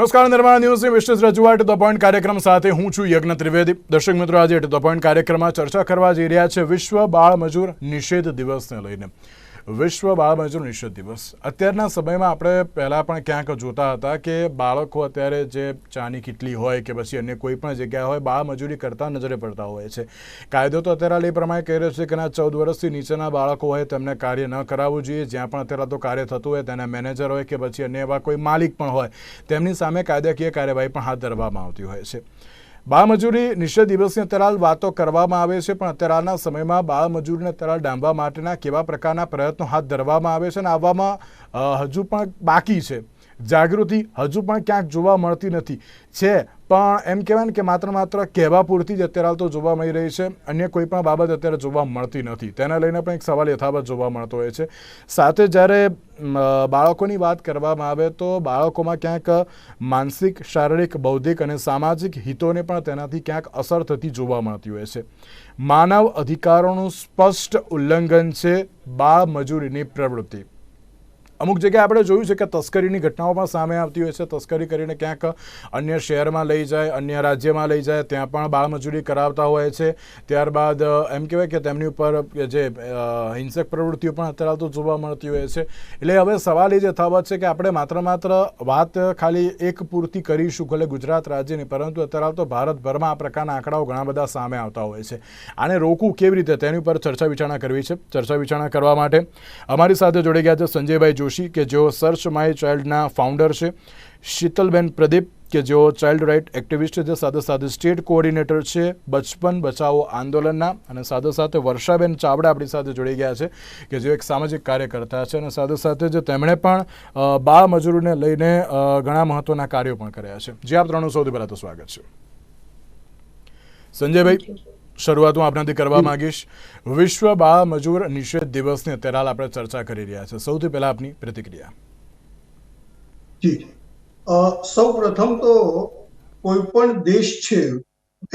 નમસ્કાર, નિર્માણ ન્યૂઝની વિશેષ રજૂઆત ધ પોઈન્ટ કાર્યક્રમ સાથે હું છું યજ્ઞ ત્રિવેદી. દર્શક મિત્રો, આજે ધ પોઈન્ટ કાર્યક્રમમાં ચર્ચા કરવા જઈ રહ્યા છે વિશ્વ બાળ મજૂર નિષેધ દિવસને લઈને. વિશ્વ બાળ મજૂર નિષેધ દિવસ. અત્યારના સમયમાં આપણે પહેલાં પણ ક્યાંક જોતા હતા કે બાળકો અત્યારે જે ચાની કિટલી હોય કે પછી અન્ય કોઈ પણ જગ્યાએ હોય બાળ મજૂરી કરતા નજરે પડતા હોય છે. કાયદો તો અત્યારે એ પ્રમાણે કહી રહ્યો છે કે ના, ચૌદ વર્ષથી નીચેના બાળકો હોય તેમને કાર્ય ન કરાવવું જોઈએ. જ્યાં પણ અત્યારે તો કાર્ય થતું હોય તેના મેનેજર હોય કે પછી અન્ય એવા કોઈ માલિક પણ હોય, તેમની સામે કાયદાકીય કાર્યવાહી પણ હાથ ધરવામાં આવતી હોય છે. બાળમજૂરી નિષેધ દિવસની અંતરાલ વાતો કરવામાં આવે છે, પણ અત્યારના સમયમાં બાળમજૂરીને અંતરાલ ડામવા માટેના કેવા પ્રકારના પ્રયત્નો હાથ ધરવામાં આવે છે અને આવવામાં હજુ પણ બાકી છે? જાગૃતિ હજુ પણ ક્યાંક જોવા મળતી નથી. છે, પણ એમ કહેવાય ને કે માત્ર માત્ર કહેવા પૂરતી જ અત્યારે હાલ તો જોવા મળી રહી છે. અન્ય કોઈ પણ બાબત અત્યારે જોવા મળતી નથી. તેના લઈને પણ એક સવાલ યથાવત જોવા મળતો હોય છે. સાથે જ્યારે બાળકોની વાત કરવામાં આવે તો બાળકોમાં ક્યાંક માનસિક, શારીરિક, બૌદ્ધિક અને સામાજિક હિતોને પણ તેનાથી ક્યાંક અસર થતી જોવા મળતી હોય છે. માનવ અધિકારોનું સ્પષ્ટ ઉલ્લંઘન છે બાળ મજૂરીની પ્રવૃત્તિ. અમુક જગ્યાએ આપણે જોયું છે કે તસ્કરીની ઘટનાઓ પણ સામે આવતી હોય છે. તસ્કરી કરીને ક્યાંક અન્ય શહેરમાં લઈ જાય, અન્ય રાજ્યમાં લઈ જાય, ત્યાં પણ બાળમજૂરી કરાવતા હોય છે. ત્યારબાદ એમ કહેવાય કે તેમની ઉપર જે હિંસક પ્રવૃત્તિઓ પણ અત્યારે તો જોવા મળતી હોય છે. એટલે હવે સવાલ એ જ યથાવત છે કે આપણે માત્ર માત્ર વાત ખાલી એક પૂરતી કરીશું ભલે ગુજરાત રાજ્યની, પરંતુ અત્યારે તો ભારતભરમાં આ પ્રકારના આંકડાઓ ઘણા બધા સામે આવતા હોય છે. આને રોકવું કેવી રીતે? તેની ઉપર ચર્ચા વિચારણા કરવી છે. ચર્ચા વિચારણા કરવા માટે અમારી સાથે જોડી ગયા છે સંજયભાઈ જોશી. કે જેઓ સર્ચ માય ચાઇલ્ડના ફાઉન્ડર છે. શીતલબેન પ્રદીપ કે જેઓ ચાઇલ્ડ રાઇટ એક્ટિવિસ્ટ છે. સાથે સાથે સ્ટેટ કોઓર્ડિનેટર છે. બચપન બચાવો આંદોલનના અને સાથે સાથે વર્ષાબેન ચાવડા આપણી સાથે જોડી ગયા છે કે જેઓ એક સામાજિક કાર્યકર્તા છે અને સાથે સાથે જે તેમણે પણ બાળ મજૂરોને લઈને ઘણા મહત્વના કાર્યો પણ કર્યા છે. જે આપ ત્રણનું સૌથી પહેલાં તો સ્વાગત છે. સંજયભાઈ. શરૂઆત હું આપનાથી કરવા માંગીશ. વિશ્વ બાળ મજૂર નિષેધ દિવસની અત્યારે હાલ આપણે ચર્ચા કરી રહ્યા છે. સૌથી પહેલા આપની પ્રતિક્રિયા. જી. સૌ પ્રથમ તો કોઈ પણ દેશ છે,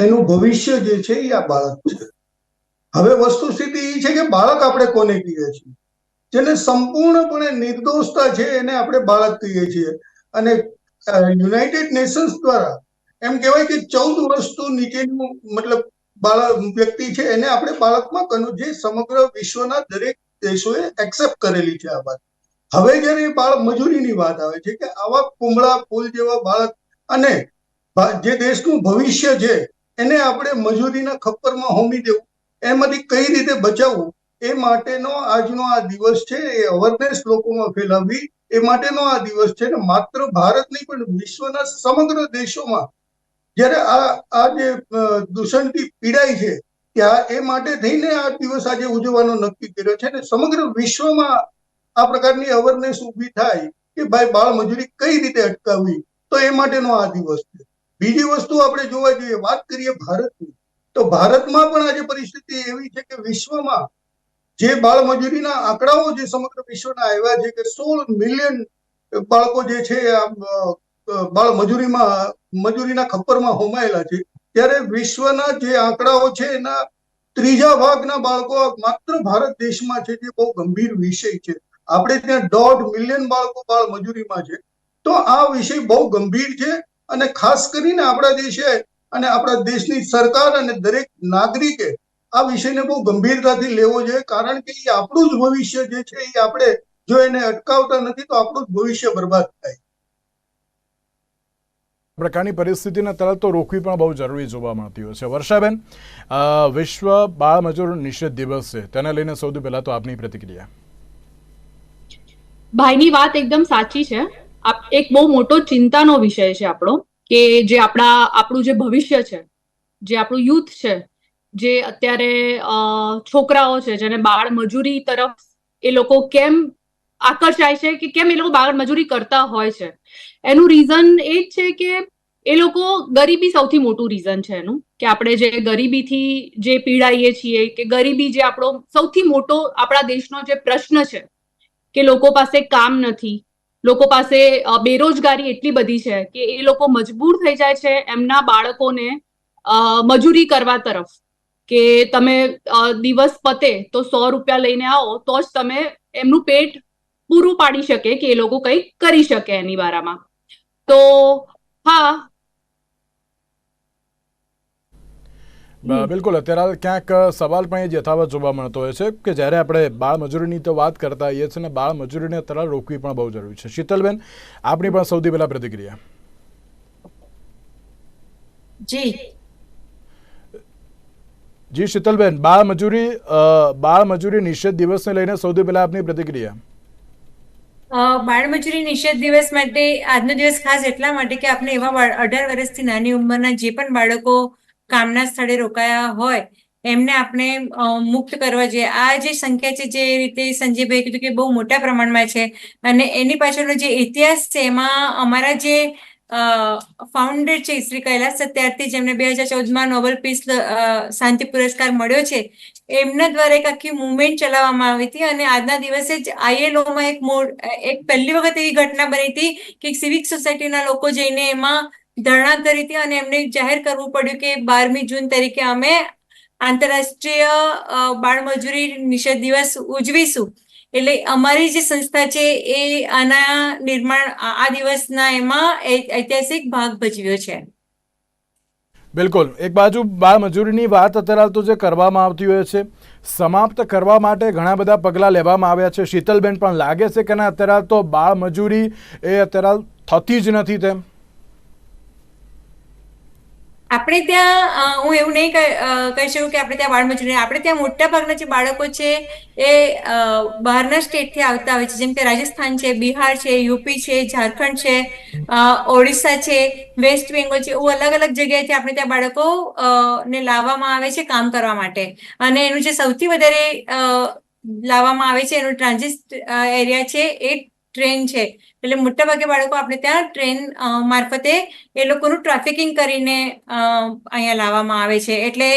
એનું ભવિષ્ય જે છે એ આ બાળક છે. હવે વસ્તુ સ્થિતિ એ છે કે બાળક આપણે કોને કહીએ છીએ? જેને સંપૂર્ણપણે નિર્દોષતા છે એને આપણે બાળક કહીએ છીએ. અને યુનાઇટેડ નેશન્સ દ્વારા એમ કહેવાય કે ચૌદ વર્ષથી નીચેનું મતલબ બાળક, વ્યક્તિ છે એને આપણે બાળકમાં કનું જે સમગ્ર વિશ્વના દરેક દેશોએ એક્સેપ્ટ કરેલી છે આ વાત. હવે જ્યારે બાળક મજૂરીની વાત આવે છે કે આવા કુમળા ફૂલ જેવા બાળક અને જે દેશનું ભવિષ્ય છે, એને આપણે મજૂરીના ખપ્પરમાં હોમી દેવું, એમાંથી કઈ રીતે બચાવવું, એ માટેનો આજનો આ દિવસ છે, એ અવેરનેસ લોકોમાં ફેલાવવી, એ માટેનો આ દિવસ છે ને માત્ર ભારત નહીં પણ વિશ્વના સમગ્ર દેશોમાં જ્યારે આ જે દૂષણથી પીડાય છે, ત્યાં એ માટે થઈને આ દિવસ આજે ઉજવવાનો નક્કી કર્યો છે અને સમગ્ર વિશ્વમાં આ પ્રકારની અવેરનેસ ઊભી થાય કે ભાઈ બાળ મજૂરી કઈ રીતે અટકાવવી, તો એ માટેનો આ દિવસ છે. બીજી વસ્તુ આપણે જોવા જોઈએ, વાત કરીએ ભારતની, તો ભારતમાં પણ આજે પરિસ્થિતિ એવી છે કે વિશ્વમાં જે બાળ મજૂરીના આંકડાઓ જે સમગ્ર વિશ્વના આવ્યા છે કે સોળ મિલિયન બાળકો જે છે બાળ મજૂરીમાં મજૂરીના ખપ્પરમાં હોમાયેલા છે. ત્યારે વિશ્વના જે આંકડાઓ છે એના ત્રીજા ભાગના બાળકો માત્ર ભારત દેશમાં છે જે બહુ ગંભીર વિષય છે. આપણે ત્યાં દોઢ મિલિયન બાળકો બાળ મજૂરીમાં છે. તો આ વિષય બહુ ગંભીર છે અને ખાસ કરીને આપણા દેશે અને આપણા દેશની સરકાર અને દરેક નાગરિકે આ વિષયને બહુ ગંભીરતાથી લેવો જોઈએ. કારણ કે એ આપણું જ ભવિષ્ય જે છે એ આપણે જો એને અટકાવતા નથી તો આપણું જ ભવિષ્ય બરબાદ થાય. પ્રકારની પરિસ્થિતિને તરત તો રોકવી પણ બહુ જરૂરી જોવા મળતી હોય છે. વર્ષાબેન વિશ્વ બાળ મજૂર નિષેધ દિવસ છે તેને લઈને સૌથી પહેલા તો આપની પ્રતિક્રિયા. ભાઈની વાત એકદમ સાચી છે. એક બહુ મોટો ચિંતાનો વિષય છે આપણો કે જે આપણા, આપણું જે ભવિષ્ય છે, જે આપણું યુથ છે, જે અત્યારે છોકરાઓ છે, જેને બાળ મજૂરી તરફ એ લોકો કેમ આકર્ષાય છે કે કેમ એ લોકો બાળ મજૂરી કરતા હોય છે. એનું રીઝન એ જ છે કે એ લોકો ગરીબી સૌથી મોટું રીઝન છે એનું. કે આપણે જે ગરીબીથી જે પીડાઈએ છીએ, કે ગરીબી જે આપણો સૌથી મોટો આપણા દેશનો જે પ્રશ્ન છે, કે લોકો પાસે કામ નથી, લોકો પાસે બેરોજગારી એટલી બધી છે કે એ લોકો મજબૂર થઈ જાય છે એમના બાળકોને મજૂરી કરવા તરફ. કે તમે દિવસ પતે તો સો રૂપિયા લઈને આવો તો જ તમે એમનું પેટ પૂરું પાડી શકે કે એ લોકો કંઈક કરી શકે એની બારામાં તો હા. બિલકુલ. અત્યારે હાલ ક્યાંક સવાલ પણ એ યથાવત જોવા મળતો હોય છે કે જ્યારે આપણે બાળ મજૂરીની તો વાત કરતા હોઈએ છીએ ને બાળ મજૂરીને અત્યારે રોકવી પણ બહુ જરૂરી છે. શીતલબેન આપણી પણ સૌથી પહેલા પ્રતિક્રિયા. જી. જી શીતલબેન બાળ મજૂરી અ, બાળ મજૂરી નિષેધ દિવસને લઈને સૌથી પહેલા આપની પ્રતિક્રિયા. બાળમજૂરી નિષેધ દિવસ માટે, આજનો દિવસ ખાસ એટલા માટે કે આપણે એવા અઢાર વર્ષથી નાની ઉંમરના જે પણ બાળકો કામના સ્થળે રોકાયા હોય, એમને આપણે મુક્ત કરવા જોઈએ. આ જે સંખ્યા છે જે રીતે સંજયભાઈ કીધું કે બહુ મોટા પ્રમાણમાં છે અને એની પાછળનો જે ઇતિહાસ છે એમાં અમારા જે ફાઉન્ડર છે શ્રી કૈલાસ સત્યાર્થી, જેમને બે હજાર ચૌદમાં નોબેલ પીસ શાંતિ પુરસ્કાર મળ્યો છે. એમના દ્વારા એક આખી મુવમેન્ટ ચલાવવામાં આવી હતી અને આજના દિવસે જ આઈએલઓમાં એક મોડ, એક પહેલી વખત એવી ઘટના બની હતી કે સિવિક સોસાયટીના લોકો જઈને એમાં ધરણા કરી હતી અને એમને જાહેર કરવું પડ્યું કે બારમી જૂન તરીકે અમે આંતરરાષ્ટ્રીય બાળ બાળમજૂરી નિષેધ દિવસ ઉજવીશું. એટલે અમારી જે સંસ્થા છે એ આના નિર્માણ આ દિવસના એમાં ઐતિહાસિક ભાગ ભજવ્યો છે. બિલકુલ. એક બાજુ બાળ મજૂરીની વાત અત્યારે તો જે કરવામાં આવતી હોય છે, સમાપ્ત કરવા માટે ઘણા બધા પગલાં લેવામાં આવ્યા છે. શીતલબેન પણ લાગે છે કે ના, અત્યારે તો બાળ મજૂરી એ અત્યારે થતી જ નથી તેમ. આપણે ત્યાં હું એવું નહીં કહી શકું કે આપણે ત્યાં બાળમજૂરી આપણે ત્યાં મોટા ભાગના જે બાળકો છે એ બહારના સ્ટેટથી આવતા હોય છે. જેમ કે રાજસ્થાન છે, બિહાર છે, યુપી છે, ઝારખંડ છે ઓડિશા છે, વેસ્ટ બેંગોલ છે, એવું અલગ અલગ જગ્યાએથી આપણે ત્યાં બાળકો ને લાવવામાં આવે છે કામ કરવા માટે. અને એનું જે સૌથી વધારે લાવવામાં આવે છે એનું ટ્રાન્ઝિટ એરિયા છે એ ટ્રેન છે. એટલે મોટાભાગે બાળકો આપણે ત્યાં ટ્રેન મારફતે એ લોકોનું ટ્રાફિકિંગ કરીને અહીંયા લાવવામાં આવે છે. એટલે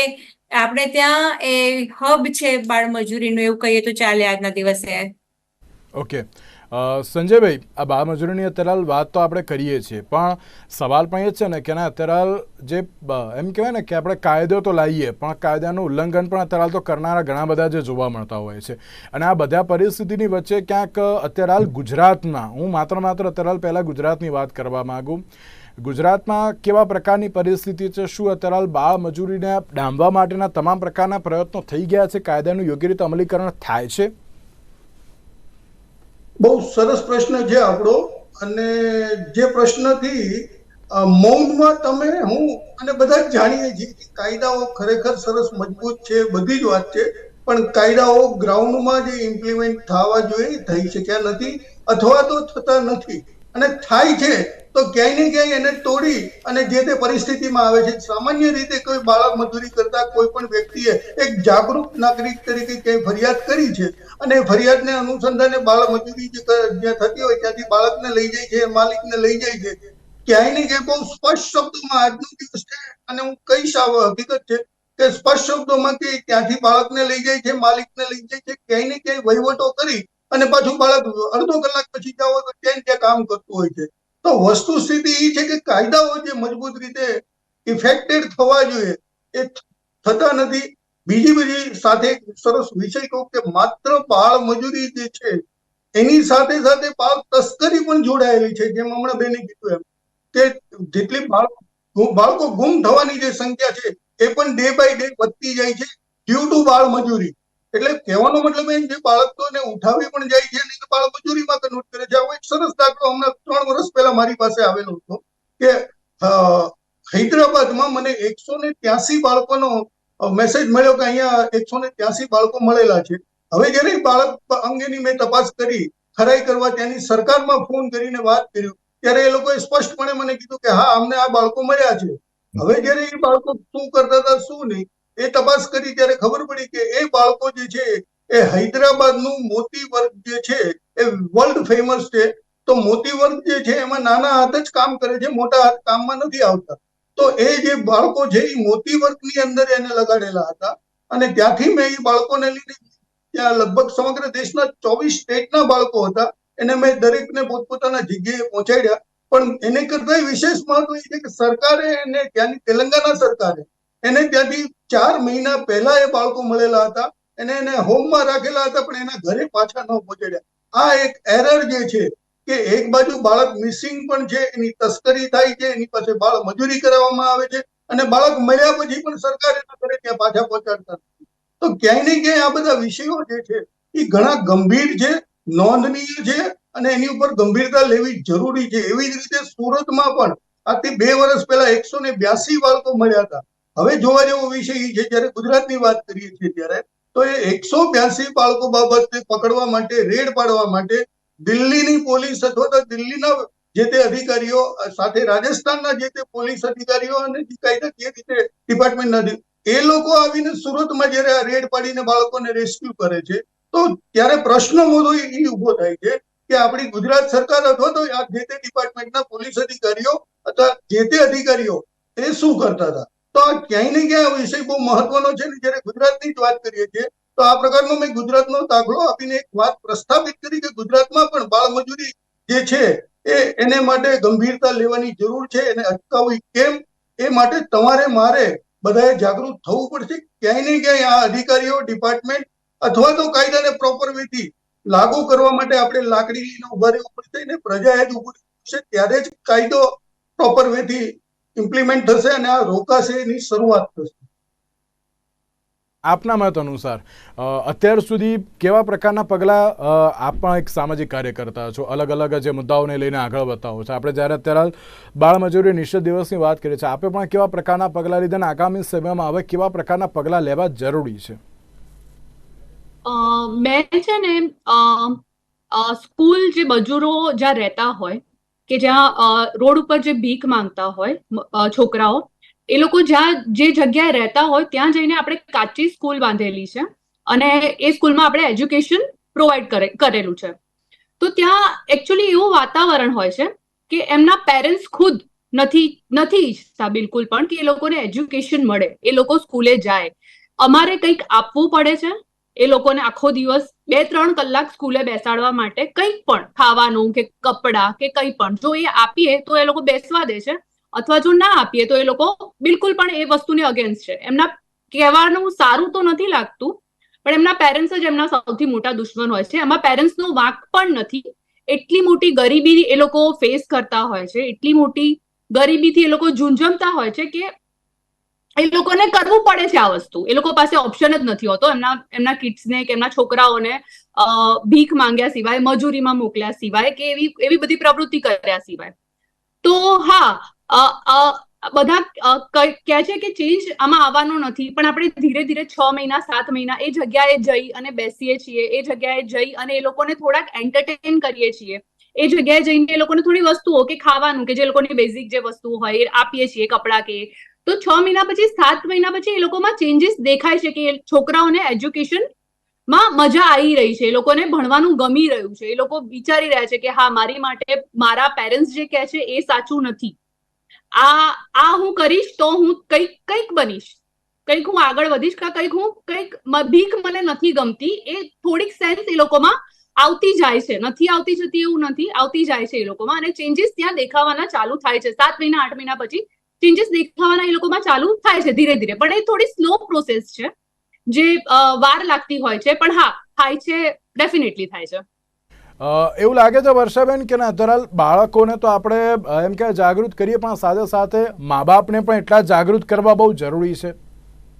આપણે ત્યાં એ હબ છે બાળમજૂરીનું, એવું કહીએ તો ચાલે આજના દિવસે. ઓકે સંજયભાઈ, આ બાળ મજૂરીની અત્યારે વાત તો આપણે કરીએ છીએ, પણ સવાલ પણ એ છે ને કે ના, અત્યારે જે એમ કહેવાય ને કે આપણે કાયદો તો લાવીએ, પણ કાયદાનું ઉલ્લંઘન પણ અત્યારે તો કરનારા ઘણા બધા જે જોવા મળતા હોય છે. અને આ બધા પરિસ્થિતિની વચ્ચે ક્યાંક અત્યારે હાલ ગુજરાતમાં હું માત્ર માત્ર અત્યારે હાલ પહેલાં ગુજરાતની વાત કરવા માગું, ગુજરાતમાં કેવા પ્રકારની પરિસ્થિતિ છે, શું અત્યારે હાલ બાળ મજૂરીને ડામવા માટેના તમામ પ્રકારના પ્રયત્નો થઈ ગયા છે, કાયદાનું યોગ્ય રીતે અમલીકરણ થાય છે? બહુ સરસ પ્રશ્ન છે આપણો. અને જે પ્રશ્નથી મૌનમાં તમે, હું અને બધા જ જાણીએ છીએ કે કાયદાઓ ખરેખર સરસ મજબૂત છે, બધી જ વાત છે. પણ કાયદાઓ ગ્રાઉન્ડમાં જે ઇમ્પ્લિમેન્ટ થવા જોઈએ, થઈ શક્યા નથી, અથવા તો થતા નથી. અને થાય છે તો ક્યાંય ને ક્યાંય એને તોડી અને જે તે પરિસ્થિતિમાં આવે છે, સામાન્ય રીતે કોઈ બાળક મજૂરી કરતા કોઈ પણ વ્યક્તિએ એક જાગૃત નાગરિક તરીકે ક્યાંય ફરિયાદ કરી છે અને ફરિયાદને અનુસંધાને બાળક મજૂરી જે જ્યાં થતી હોય ત્યાંથી બાળકને લઈ જાય છે માલિકને લઈ જાય છે. ક્યાંય ને ક્યાંય બહુ સ્પષ્ટ શબ્દોમાં આજનો દિવસ છે અને હું કહીશ હકીકત છે કે સ્પષ્ટ શબ્દોમાં કે ત્યાંથી બાળકને લઈ જાય છે, માલિકને લઈ જાય છે, ક્યાંય ને ક્યાંય વહીવટો કરી અને પાછું બાળક અડધો કલાક પછી જાઓ તો ક્યાંય ત્યાં કામ કરતું હોય છે. તો વસ્તુ સ્થિતિ એ છે કે કાયદાઓ જે મજબૂત રીતે ઇફેક્ટેડ થવા જોઈએ, એ થતા નથી. બીજી બધી સાથે સરસ વિષય કહું કે માત્ર બાળ મજૂરી જે છે, એની સાથે સાથે બાળ તસ્કરી પણ જોડાયેલી છે, જેમ હમણાં બેને કીધું એમ. કે જેટલી બાળકો ગુમ થવાની જે સંખ્યા છે, એ પણ ડે બાય ડે વધતી જાય છે ડ્યુ ટુ બાળ મજૂરી. એટલે કહેવાનો મતલબ એમ છે, બાળકોને ઉઠાવી પણ જાય છે, નહીં તો બાળ મજૂરીમાં કન્વર્ટ કરે છે. આવો એક સરસ દાખલો હમણાં ત્રણ વર્ષ પહેલા મારી પાસે આવેલો હતો કે હૈદરાબાદમાં મને એકસો ને ત્યાસી બાળકોનો મેસેજ મળ્યો કે અહીંયા એકસો ને ત્યાસી બાળકો મળેલા છે. હવે જ્યારે બાળક અંગેની મેં તપાસ કરી, ખરાઈ કરવા ત્યાંની સરકારમાં ફોન કરીને વાત કર્યું, ત્યારે એ લોકોએ સ્પષ્ટપણે મને કીધું કે હા, અમને આ બાળકો મળ્યા છે. હવે જ્યારે એ બાળકો શું કરતા હતા, શું નહીં એ તપાસ કરી ત્યારે ખબર પડી કે એ બાળકો જે છે, એ હૈદરાબાદનું મોતી વર્ગ જે છે, એ વર્લ્ડ ફેમસ છે. તો મોતી વર્ગ જે છે, એમાં નાના હાથ જ કામ કરે છે, મોટા હાથ કામમાં નથી આવતા. તો એ જે બાળકો છે, એ મોતી વર્ગની અંદર એને લગાડેલા હતા. અને ત્યાંથી મેં એ બાળકોને લીધે ત્યાં લગભગ સમગ્ર દેશના ચોવીસ સ્ટેટના બાળકો હતા. એને મેં દરેકને પોતપોતાના જગ્યાએ પહોંચાડ્યા. પણ એને કરતા વિશેષ મહત્વ એ છે કે સરકારે એને, ત્યાંની તેલંગાના સરકારે એને ત્યાંથી ચાર મહિના પહેલા એ બાળકો મળેલા હતા. એને એને હોમમાં રાખેલા હતા, પણ એના ઘરે પાછા ન પહોંચાડ્યા. આ એક એરર જે છે કે એક બાજુ બાળક મિસિંગ પણ છે, એની તસ્કરી થાય છે, એની પાસે બાળ મજૂરી કરાવવામાં આવે છે, અને બાળક મળ્યા પછી પણ સરકાર એના ઘરે ત્યાં પાછા પહોંચાડતા તો ક્યાંય ને ક્યાંય આ બધા વિષયો જે છે એ ઘણા ગંભીર છે, નોંધનીય છે, અને એની ઉપર ગંભીરતા લેવી જરૂરી છે. એવી જ રીતે સુરતમાં પણ આજથી બે વર્ષ પહેલા એકસો ને બ્યાસી બાળકો મળ્યા હતા. હવે જોવા જેવો વિષય એ છે, જ્યારે ગુજરાતની વાત કરીએ છીએ ત્યારે, તો એ એકસો બ્યાસી બાળકો બાબતે પકડવા માટે, રેડ પાડવા માટે દિલ્હીની પોલીસ અથવા તો દિલ્હીના જે તે અધિકારીઓ, સાથે રાજસ્થાનના જે તે પોલીસ અધિકારીઓ અને જે કાયદાકીય રીતે ડિપાર્ટમેન્ટના એ લોકો આવીને સુરતમાં જ્યારે રેડ પાડીને બાળકોને રેસ્ક્યુ કરે છે, તો ત્યારે પ્રશ્ન મોટો એ ઊભો થાય છે કે આપણી ગુજરાત સરકાર અથવા તો આ જે તે ડિપાર્ટમેન્ટના પોલીસ અધિકારીઓ અથવા જે તે અધિકારીઓ, એ શું કરતા હતા? તો ક્યાંય ને ક્યાંય વિષય બહુ મહત્વનો છે ને, જ્યારે ગુજરાતની જ વાત કરીએ છીએ, તો આ પ્રકારનો મેં ગુજરાતનો દાખલો આપીને એક વાત પ્રસ્થાપિત કરી કે ગુજરાતમાં પણ બાળમજૂરી જે છે, એ એને માટે ગંભીરતા લેવાની જરૂર છે એને અટકાવવી કેમ? એ માટે તમારે મારે બધાએ જાગૃત થવું પડશે. ક્યાંય ને ક્યાંય આ અધિકારીઓ, ડિપાર્ટમેન્ટ અથવા તો કાયદાને પ્રોપર વિધિ લાગુ કરવા માટે આપણે લાકડી ઊભા રહેવું પડશે અને પ્રજાએ જ ઉભું છે ત્યારે જ કાયદો પ્રોપર વેથી ઇમ્પ્લિમેન્ટ થશે અને આ રોકાશે એની શરૂઆત થશે. આપના મત અનુસાર અ, અત્યાર સુધી કેવા પ્રકારના પગલાં આપ પણ એક સામાજિક કાર્યકર્તા છો? અલગ અલગ જે મુદ્દાઓને લઈને આગળ બતાવો છો? આપણે જ્યારે અત્યારે બાળમજૂરી નિષેધ દિવસની વાત કરીએ છીએ આપે પણ કેવા પ્રકારના પગલાં લીધા અને આગામી સમયમાં હવે કેવા પ્રકારના પગલાં લેવા જરૂરી છે? મેં છે ને સ્કૂલ જે મજૂરો જ્યાં રહેતા હોય કે જ્યાં રોડ ઉપર જે ભીખ માંગતા હોય છોકરાઓ, એ લોકો જ્યાં, જે જગ્યાએ રહેતા હોય, ત્યાં જઈને આપણે કાચી સ્કૂલ બાંધેલી છે અને એ સ્કૂલમાં આપણે એજ્યુકેશન પ્રોવાઈડ કરે, કરેલું છે. તો ત્યાં એકચ્યુઅલી એવું વાતાવરણ હોય છે કે એમના પેરેન્ટ્સ ખુદ નથી નથી ઈચ્છતા બિલકુલ પણ કે એ લોકોને એજ્યુકેશન મળે, એ લોકો સ્કૂલે જાય. અમારે કંઈક આપવું પડે છે? એ લોકોને આખો દિવસ બે ત્રણ કલાક સ્કૂલે બેસાડવા માટે કંઈક પણ ખાવાનું કે કપડાં કે કંઈ પણ જો એ આપીએ તો એ લોકો બેસવા દે છે. અથવા જો ના આપીએ તો એ લોકો બિલકુલ પણ એ વસ્તુની અગેન્સ્ટ છે. એમના કહેવાનું સારું તો નથી લાગતું, પણ એમના પેરેન્ટ્સ જ એમના સૌથી મોટા દુશ્મન હોય છે. એમાં પેરેન્ટ્સનો વાંક પણ નથી. એટલી મોટી ગરીબી એ લોકો ફેસ કરતા હોય છે. એટલી મોટી ગરીબીથી એ લોકો ઝુંઝમતા હોય છે કે એ લોકોને કરવું પડે છે આ વસ્તુ. એ લોકો પાસે ઓપ્શન જ નથી હોતો. એમના એમના કિડ્સને કે એમના છોકરાઓને ભીખ માંગ્યા સિવાય, મજૂરીમાં મોકલ્યા સિવાય કે એવી એવી બધી પ્રવૃત્તિ કર્યા સિવાય. તો હા બધા કહે છે કે ચેન્જ આમાં આવવાનો નથી. પણ આપણે ધીરે ધીરે છ મહિના, સાત મહિના એ જગ્યાએ જઈ અને બેસીએ છીએ. એ જગ્યાએ જઈ અને એ લોકોને થોડાક એન્ટરટેન કરીએ છીએ. એ જગ્યાએ જઈને એ લોકોને થોડી વસ્તુઓ કે ખાવાનું કે જે લોકોની બેઝિક જે વસ્તુઓ હોય, એ આપીએ છીએ કપડાં કે તો છ મહિના પછી, સાત મહિના પછી એ લોકોમાં ચેન્જીસ દેખાય છે કે છોકરાઓને એજ્યુકેશનમાં મજા આવી રહી છે. એ લોકોને ભણવાનું ગમી રહ્યું છે. એ લોકો વિચારી રહ્યા છે કે હા, મારી માટે મારા પેરેન્ટ્સ જે કહે છે એ સાચું નથી. આ આ હું કરીશ તો હું કંઈક કંઈક બનીશ. કંઈક હું આગળ વધીશ કે કંઈક હું, કંઈક ભીખ મને નથી ગમતી. એ થોડીક સેન્સ એ લોકોમાં આવતી જાય છે. નથી આવતી જતી એવું નથી. આવતી જાય છે એ લોકોમાં અને ચેન્જીસ ત્યાં દેખાવાના ચાલુ થાય છે. સાત મહિના, આઠ મહિના પછી ચેન્જીસ દેખાવાના એ લોકોમાં ચાલુ થાય છે ધીરે ધીરે. પણ એ થોડી સ્લો પ્રોસેસ છે. જે વાર લાગતી હોય છે. પણ હા થાય છે ડેફિનેટલી થાય છે. એવું લાગે છે વર્ષાબેન કે અત્યારે બાળકોને તો આપણે એમ કે જાગૃત કરીએ પણ સાથે સાથે મા બાપને પણ એટલા જાગૃત કરવા બહુ જરૂરી છે.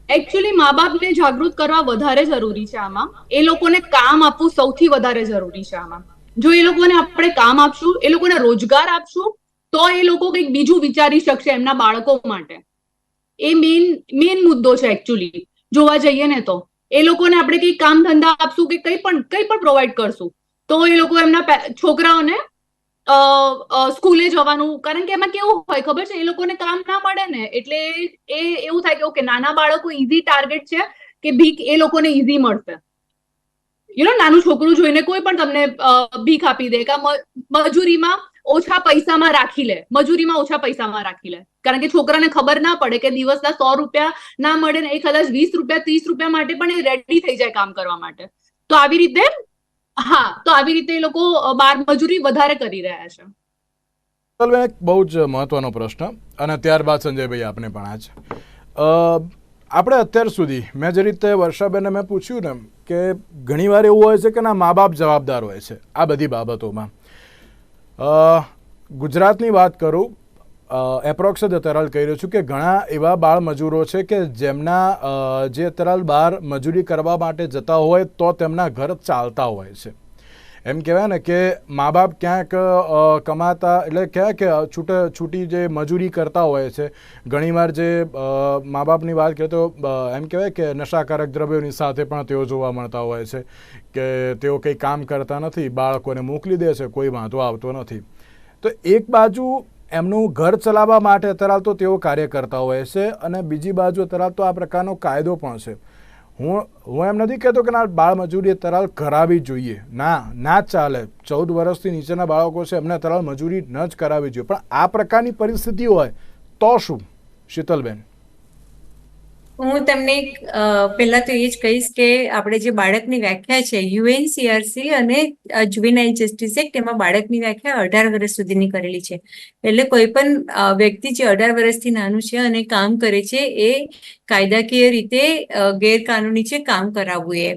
એકચ્યુઅલી મા બાપને જાગૃત કરવા વધારે જરૂરી છે આમાં. એ લોકોને કામ આપવું સૌથી વધારે જરૂરી છે આમાં. જો એ લોકોને આપણે કામ આપશું એ લોકોને રોજગાર આપશું તો એ લોકો કંઈક બીજું વિચારી શકશે એમના બાળકો માટે. એ મેઇન મેઇન મુદ્દો છે એકચ્યુઅલી જોવા જઈએ ને તો. એ લોકોને આપણે કંઈક કામ ધંધા આપશું કે કંઈ પણ કંઈ પણ પ્રોવાઈડ કરશું. તો એ લોકો એમના છોકરાઓને સ્કૂલે જવાનું, કારણ કે એમાં કેવું હોય ખબર છે? એ લોકોને કામ ના મળે ને, એટલે એ એવું થાય કે, ઓકે, નાના બાળકો ઈઝી ટાર્ગેટ છે કે ભીખ એ લોકોને ઈઝી મળશે. યુ નો નાનું છોકરું જોઈને કોઈ પણ તમને ભીખ આપી દે કે મજૂરીમાં ઓછા પૈસામાં રાખી લે. મજૂરીમાં ઓછા પૈસામાં રાખી લે. કારણ કે છોકરાને ખબર ના પડે કે દિવસના સો રૂપિયા ના મળે ને એ કદાચ વીસ રૂપિયા, ત્રીસ રૂપિયા માટે પણ એ રેડી થઈ જાય કામ કરવા માટે. તો આવી રીતે, હા, તો આવી રીતે એ લોકો બાર મજૂરી વધારે કરી રહ્યા છે. ચાલો એક બહુ જ મહત્વનો પ્રશ્ન. અને ત્યારબાદ સંજયભાઈ આપને પણ આ છે આપણે અત્યાર સુધી, મેં જે રીતે વર્ષાબેને મેં પૂછ્યું ને કે ઘણીવાર એવું હોય છે કે ના મા બાપ જવાબદાર હોય છે, આ બધી બાબતોમાં. ગુજરાતની વાત કરું એપ્રોક્સ જ અત્યારે કહી રહ્યો છું કે ઘણા એવા બાળ મજૂરો છે કે જેમના જે અત્યારે બહાર મજૂરી કરવા માટે જતા હોય તો તેમના ઘર ચાલતા હોય છે. એમ કહેવાય ને કે મા બાપ ક્યાંક કમાતા, એટલે કહેવાય કે છૂટ, છૂટી જે મજૂરી કરતા હોય છે ઘણીવાર જે મા બાપની વાત કરીએ તો એમ કહેવાય કે નશાકારક દ્રવ્યોની સાથે પણ તેઓ જોવા મળતા હોય છે, કે તેઓ કંઈ કામ કરતા નથી, બાળકોને મોકલી દે છે, કોઈ વાંધો આવતો નથી. તો એક બાજુ એમનું ઘર ચલાવવા માટે અત્યારે તો તેઓ કાર્ય કરતા હોય છે અને બીજી બાજુ અત્યારે તો આ પ્રકારનો કાયદો પણ છે. હું હું એમ નથી કહેતો કે ના બાળમજૂરી તરાલ કરાવી જોઈએ. ના ના ચાલે. ચૌદ વર્ષથી નીચેના બાળકો છે, એમને તરાલ મજૂરી ન જ કરાવવી જોઈએ. પણ આ પ્રકારની પરિસ્થિતિ હોય તો શું, શીતલબેન? હું તમને પહેલા તો એ જ કહીશ કે આપણે જે બાળકની વ્યાખ્યા છે, યુએનસીઆરસી અને જુવેનાઇલ જસ્ટિસ એક્ટ, એમાં બાળકની વ્યાખ્યા અઢાર વર્ષ સુધીની કરેલી છે. એટલે કોઈ પણ વ્યક્તિ જે અઢાર વર્ષથી નાનું છે અને કામ કરે છે, એ કાયદાકીય રીતે ગેરકાનૂની છે, કામ કરાવવું એ.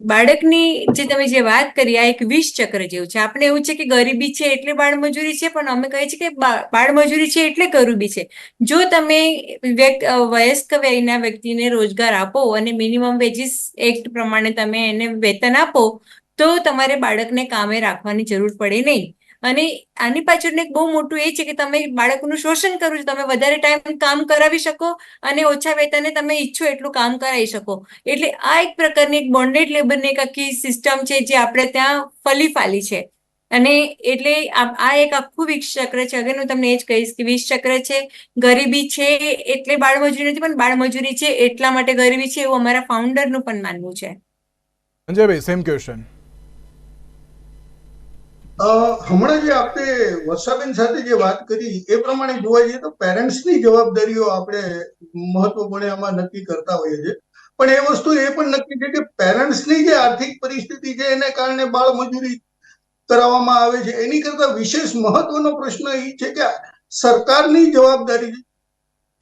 બાળકની જે તમે જે વાત કરી, આ એક વિષ ચક્ર જેવું છે. આપણે એવું છે કે ગરીબી છે એટલે બાળમજૂરી છે, પણ અમે કહીએ છીએ કે બાળમજૂરી છે એટલે ગરીબી છે. જો તમે વયસ્ક વયના વ્યક્તિને રોજગાર આપો અને મિનિમમ વેજીસ એક્ટ પ્રમાણે તમે એને વેતન આપો, તો તમારે બાળકને કામે રાખવાની જરૂર પડે નહીં. અને આની પાછળનું એક બહુ મોટું એ છે કે તમે બાળકનું શોષણ કરો છો. તમે વધારે ટાઈમ કામ કરાવી શકો અને ઓછા વેતને તમે ઈચ્છો એટલું કામ કરાવી શકો. એટલે આ એક પ્રકારની એક બોન્ડેડ લેબરની એક આખી સિસ્ટમ છે જે આપણે ત્યાં ફલી ફાલી છે. અને એટલે આ એક આખું વિષ ચક્ર છે. અગર હું તમને એ જ કહીશ કે વિષ ચક્ર છે, ગરીબી છે એટલે બાળમજૂરી નથી, પણ બાળમજૂરી છે એટલા માટે ગરીબી છે એવું અમારા ફાઉન્ડરનું પણ માનવું છે. સંજયભાઈ સેમ ક્વેશ્ચન હમણાં જે આપણે વર્ષાબેન સાથે જે વાત કરી, એ પ્રમાણે જોવા જઈએ તો પેરેન્ટ્સની જવાબદારીઓ આપણે મહત્વપૂર્ણ આમાં નક્કી કરતા હોઈએ છીએ. પણ એ વસ્તુ એ પણ નક્કી છે કે પેરેન્ટ્સની જે આર્થિક પરિસ્થિતિ છે, એને કારણે બાળ મજૂરી કરાવવામાં આવે છે. એની કરતા વિશેષ મહત્વનો પ્રશ્ન એ છે કે સરકારની જવાબદારી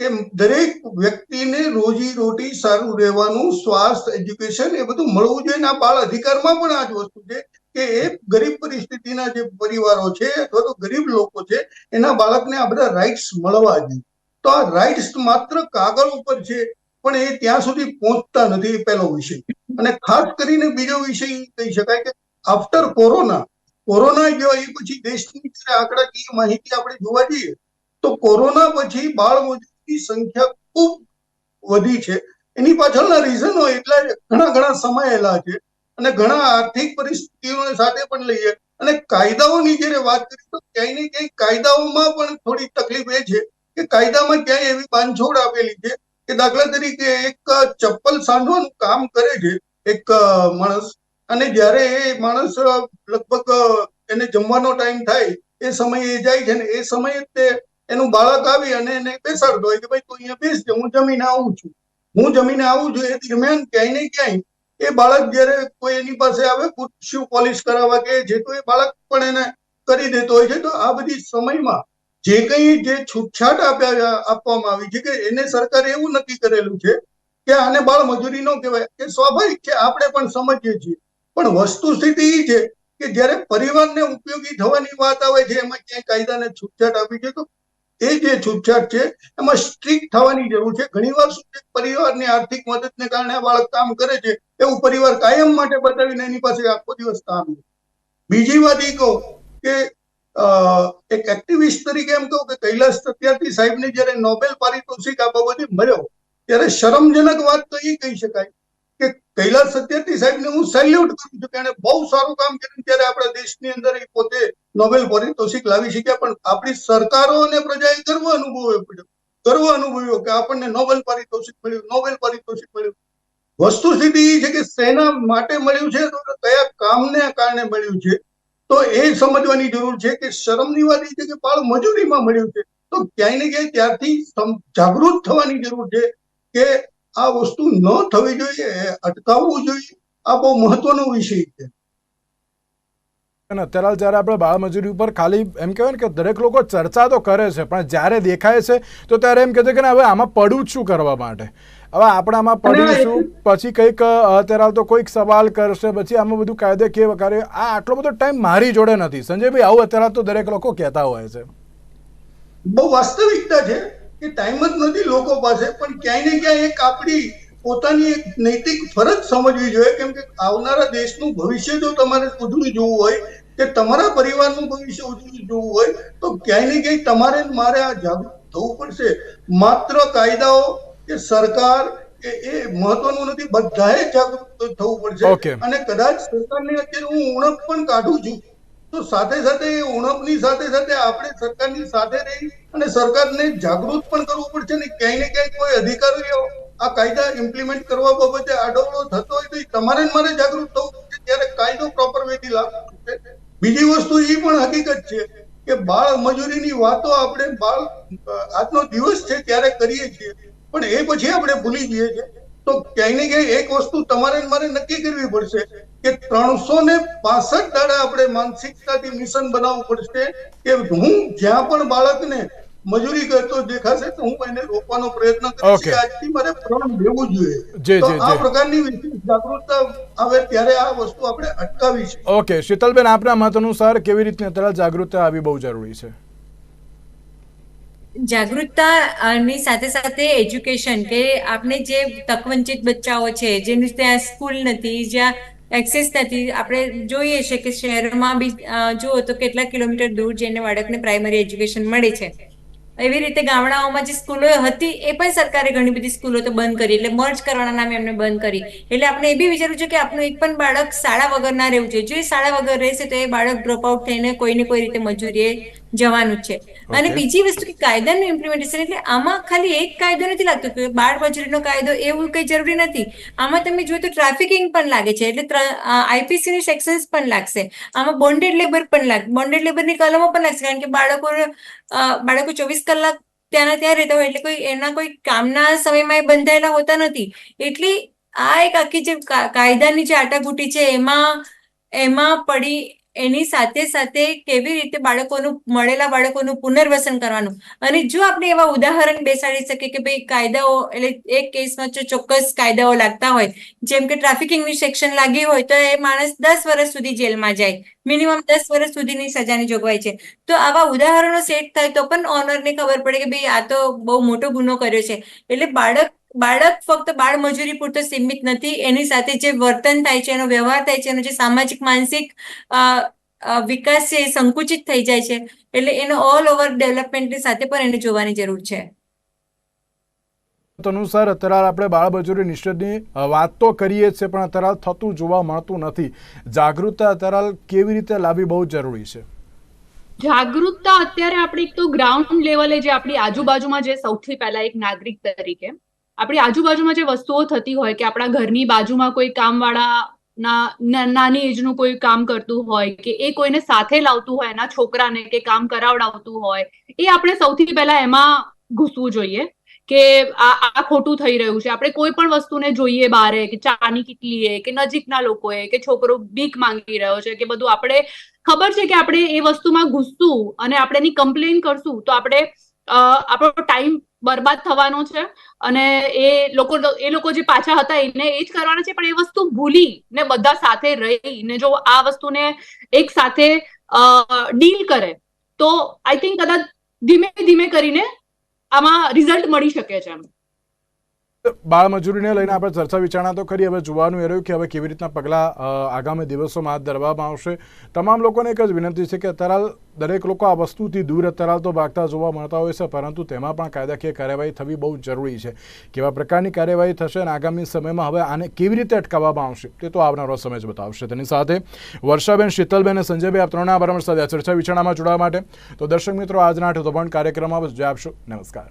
કે દરેક વ્યક્તિને રોજી રોટી સારું રહેવાનું, સ્વાસ્થ્ય, એજ્યુકેશન એ બધું મળવું જોઈએ આ બાળ અધિકારમાં પણ આ જ વસ્તુ છે. કે એ ગરીબ પરિસ્થિતિના જે પરિવારો છે અથવા તો ગરીબ લોકો છે, એના બાળકને આ બધા રાઇટ્સ મળવા જોઈએ. તો આ રાઇટ્સ માત્ર કાગળ ઉપર છે, પણ એ ત્યાં સુધી પહોંચતા નથી પહેલો વિષય. અને ખાસ કરીને બીજો વિષય કહી શકાય કે આફ્ટર કોરોના કોરોના ગયો એ પછી દેશની આંકડાકીય માહિતી આપણે જોવા જઈએ, તો કોરોના પછી બાળ મજૂરની સંખ્યા ખૂબ વધી છે. એની પાછળના રીઝનો એટલા ઘણા ઘણા સમાયેલા છે અને ઘણા આર્થિક પરિસ્થિતિઓ સાથે પણ લઈએ. અને કાયદાઓની જ્યારે વાત કરીએ તો ક્યાંય ને ક્યાંય કાયદાઓમાં પણ થોડી તકલીફ એ છે કે કાયદામાં ક્યાંય એવી બાંધછોડ આપેલી છે કે દાખલા તરીકે એક ચપ્પલ સાંધવાનું કામ કરે છે એક માણસ. અને જ્યારે એ માણસ લગભગ એને જમવાનો ટાઈમ થાય, એ સમયે જાય છે ને એ સમયે તે એનું બાળક આવી અને એને બેસાડતો હોય કે ભાઈ તું અહીંયા બેસજે હું જમીને આવું છું. હું જમીને આવું છું, એ દરમિયાન ક્યાંય ને ક્યાંય એ બાળક જ્યારે કોઈ એની પાસે આવે શું પોલિશ કરાવવા કે જે તો એ બાળક પણ એને કરી દેતો હોય છે, તો આ બધી સમયમાં જે કંઈ જે છૂટછાટ આપ્યા, આપવામાં આવી છે કે એને સરકારે એવું નક્કી કરેલું છે કે આને બાળ મજૂરી ન કહેવાય એ સ્વાભાવિક છે, આપણે પણ સમજીએ છીએ. પણ વસ્તુ સ્થિતિ એ છે કે જ્યારે પરિવારને ઉપયોગી થવાની વાત આવે છે, એમાં ક્યાંય કાયદાને છૂટછાટ આપી છે, તો એ જે છૂટછાટ છે, એમાં સ્ટ્રિક્ટ થવાની જરૂર છે ઘણીવાર શું પરિવારની આર્થિક મદદને કારણે બાળક કામ કરે છે, એવું પરિવાર કાયમ માટે બતાવીને એની પાસે આખો દિવસ કામ છે. બીજી વાત એ કહું કે એક એક્ટિવિસ્ટ તરીકે એમ કહું કે કૈલાસ સત્યાર્થી સાહેબને જ્યારે નોબેલ પારિતોષિક આ બાબતે મળ્યો, ત્યારે શરમજનક વાત તો એ કહી શકાય કે કૈલાસ સત્યાર્થી સાહેબને હું સેલ્યુટ કરું છું કે એને બહુ સારું કામ કર્યું ત્યારે આપણા દેશની અંદર એ પોતે નોબેલ પારિતોષિક લાવી શક્યા, પણ આપણી સરકારો અને પ્રજાએ ગર્વ અનુભવ્યો પડ્યો. ગર્વ અનુભવ્યો કે આપણને નોબેલ પારિતોષિક મળ્યું નોબેલ પારિતોષિક મળ્યું. વસ્તુ સ્થિતિ એ છે કે શેના માટે મળ્યું છે તો કયા કામને કારણે મળ્યું છે? તો એ સમજવાની જરૂર છે કે શરમની વાત એ છે કે બાળ મજૂરીમાં મળ્યું છે. તો ક્યાંય ને ક્યાંય ત્યારથી જાગૃત થવાની જરૂર છે કે આ વસ્તુ ન થવી જોઈએ અટકાવવું જોઈએ. આ બહુ મહત્વનો વિષય છે. અત્યારે જ્યારે આપણે બાળમજૂરી ઉપર ખાલી એમ કહેવાય ને કે દરેક લોકો ચર્ચા તો કરે છે પણ જ્યારે દેખાય છે તો ત્યારે એમ કહે છે કે હવે આમાં પડવું શું કરવા માટે? હવે આપણામાં આમાં આ પડીશું પછી કંઈક અત્યારે તો કોઈક સવાલ કરશે પછી આમાં બધું કાયદેકીય કરે આ આટલો બધો ટાઈમ મારી જોડે નથી. સંજયભાઈ આવું અત્યારે તો દરેક લોકો કહેતા હોય છે. બહુ વાસ્તવિકતા છે. કે ટાઈમ જ નથી લોકો પાસે પણ ક્યાંય ને ક્યાંય એક આપણી પોતાની એક નૈતિક ફરજ સમજવી જોઈએ. કેમ કે આવનારા દેશનું ભવિષ્ય જો તમારે ઉજળું જોવું હોય કે તમારા પરિવારનું ભવિષ્ય ઉજળું જોવું હોય તો ક્યાંય ને ક્યાંય તમારે મારે આ જાગૃત થવું પડશે. માત્ર કાયદાઓ કે સરકાર કે એ મહત્વનું નથી બધાએ જાગૃત થવું પડશે. અને કદાચ સરકારને અત્યારે હું ઉણપ પણ કાઢું છું તો સાથે સાથે એ ઉણપની સાથે સાથે આપણે સરકારની સાથે રહી અને સરકારને જાગૃત પણ કરવું પડશે ને ક્યાંય ને ક્યાંય કોઈ અધિકારીઓ આ કાયદા ઇમ્પ્લિમેન્ટ કરવા બાબતે આડોવડો થતો હોય તો તમારે મારે જાગૃત થવું પડશે. ત્યારે કાયદો પ્રોપર વેથી લાગુ પડશે. બીજી વસ્તુ એ પણ હકીકત છે કે બાળ મજૂરીની વાતો આપણે બાળ આજનો દિવસ છે ત્યારે કરીએ છીએ. પણ એ પછી આપણે ભૂલી જઈએ છીએ. તો ક્યાંય ને ક્યાંય એક વસ્તુ તમારે મારે નક્કી કરવી પડશે. કે ત્રણસો ને પાસઠ દાડા આપણે માનસિકતાથી મિશન બનાવવું પડશે કે હું જ્યાં પણ બાળકને મજૂરી કરતો દેખાશે તો હું એને રોકવાનો પ્રયત્ન કરીશ. આજથી મારે પ્રણ લેવું જોઈએ. તો આ પ્રકારની જાગૃતતા આવે ત્યારે આ વસ્તુ આપણે અટકાવી છે ઓકે શીતલબેન આપના મત અનુસાર કેવી રીતે અત્યારે જાગૃતતા આવી બહુ જરૂરી છે? જાગૃતતા ની સાથે સાથે એજ્યુકેશન કે આપણે જે તકવંચિત બચ્ચાઓ છે જેની ત્યાં સ્કૂલ નથી જ્યાં એક્સેસ નથી. આપણે જોઈએ છે કે શહેરોમાં બી જુઓ તો કેટલા કિલોમીટર દૂર જઈને બાળકને પ્રાઇમરી એજ્યુકેશન મળે છે. એવી રીતે ગામડાઓમાં જે સ્કૂલો હતી, એ પણ સરકારે ઘણી બધી સ્કૂલો તો બંધ કરી, એટલે મર્જ કરવાના નામે એમને બંધ કરી. એટલે આપણે એ બી વિચારવું છે કે આપણું એક પણ બાળક શાળા વગર ના રહેવું જોઈએ. જો એ શાળા વગર રહેશે તો એ બાળક ડ્રોપ આઉટ થઈને કોઈ ને કોઈ રીતે મજૂરીએ જવાનું જ છે. અને બીજી વસ્તુ કે કાયદાનું ઇમ્પ્લિમેન્ટેશન એટલે આમાં ખાલી એક કાયદો નથી લાગતો કે બાળ મજૂરીનો કાયદો એવું કઈ જરૂરી નથી. આમાં તમે જુઓ તો ટ્રાફિકિંગ પણ લાગે છે એટલે આઈપીસી ની સેક્શન્સ પણ લાગશે. આમાં બોન્ડેડ લેબર પણ લાગે બોન્ડેડ લેબરની કલમો પણ લાગશે કારણ કે બાળકો બાળકો ચોવીસ કલાક ત્યાંના ત્યાં રહેતા હોય એટલે કોઈ એના કોઈ કામના સમયમાં એ બંધાયેલા હોતા નથી. એટલે આ એક આખી જે કાયદાની જે આટાઘૂટી છે એમાં એમાં પડી એની સાથે સાથે કેવી રીતે બાળકોનું, મળેલા બાળકોનું પુનર્વસન કરવાનું? અને જો આપણે એવા ઉદાહરણ બેસાડી શકીએ કે ભાઈ કાયદાઓ, એટલે એક કેસમાં જો ચોક્કસ કાયદાઓ લાગતા હોય, જેમ કે ટ્રાફિકિંગની સેક્શન લાગી હોય, તો એ માણસ દસ વર્ષ સુધી જેલમાં જાય. મિનિમમ દસ વર્ષ સુધીની સજાની જોગવાઈ છે. તો આવા ઉદાહરણો સેટ થાય તો પણ ઓનરને ખબર પડે કે ભાઈ આ તો બહુ મોટો ગુનો કર્યો છે. એટલે બાળક બાળક ફક્ત બાળ મજૂરી પૂરતો સીમિત નથી એની સાથે જે વર્તન થાય છે એનો વ્યવહાર થાય છે એનો જે સામાજિક માનસિક વિકાસ છે એ સંકુચિત થઈ જાય છે એટલે એનો ઓલ ઓવર ડેવલપમેન્ટની સાથે પણ એને જોવાની જરૂર છે. અનુસાર અત્યારે આપણે બાળમજૂરી નિષેધની વાત તો કરીએ જ છે પણ અત્યારે થતું જોવા મળતું નથી. જાગૃતતા અત્યારે કેવી રીતે લાવવી બહુ જરૂરી છે? જાગૃતતા અત્યારે આપણે એક તો ગ્રાઉન્ડ લેવલે જે આપણી આજુબાજુમાં જે સૌથી પહેલા એક નાગરિક તરીકે આપણી આજુબાજુમાં જે વસ્તુઓ થતી હોય કે આપણા ઘરની બાજુમાં કોઈ કામવાળા ના નાની એજનું કોઈ કામ કરતું હોય કે એ કોઈને સાથે લાવતું હોય, એના છોકરાને કે કામ કરાવડાવતું હોય, એ આપણે સૌથી પહેલા એમાં ઘૂસવું જોઈએ કે આ આ ખોટું થઈ રહ્યું છે. આપણે કોઈ પણ વસ્તુને જોઈએ બારે કે ચાની કીટલીએ કે નજીકના લોકોએ કે છોકરો બીક માંગી રહ્યો છે કે બધું આપણે ખબર છે કે આપણે એ વસ્તુમાં ઘૂસતું અને આપણે એની કમ્પ્લેન કરશું તો આપણે આપણો ટાઈમ બરબાદ થવાનો છે અને એ લોકો એ લોકો જે પાછા હતા એને એ જ કરવાના છે, પણ એ વસ્તુ ભૂલી ને બધા સાથે રહી ને જો આ વસ્તુને એક સાથે ડીલ કરે, તો આઈ થિંક કદાચ ધીમે ધીમે કરીને આમાં રિઝલ્ટ મળી શકે છે એમ. બાળમજૂરીને લઈને આપણે ચર્ચા વિચારણા તો કરી હવે જોવાનું એ રહ્યું કે હવે કેવી રીતના પગલાં આગામી દિવસોમાં હાથ ધરવામાં આવશે. તમામ લોકોને એક જ વિનંતી છે કે અત્યારે દરેક લોકો આ વસ્તુથી દૂર અત્યારે તો ભાગતા જોવા મળતા હોય છે, પરંતુ તેમાં પણ કાયદાકીય કાર્યવાહી થવી બહુ જરૂરી છે. કેવા પ્રકારની કાર્યવાહી થશે અને આગામી સમયમાં હવે આને કેવી રીતે અટકાવવામાં આવશે, તે તો આવનારો સમય જ બતાવશે. તેની સાથે વર્ષાબેન, શીતલબેન અને સંજયભાઈ, આપ ત્રણના બરાબર સાથે ચર્ચા વિચારણામાં જોડાવા માટે. તો દર્શક મિત્રો, આજના આઠ કાર્યક્રમમાં જ આપશો. નમસ્કાર.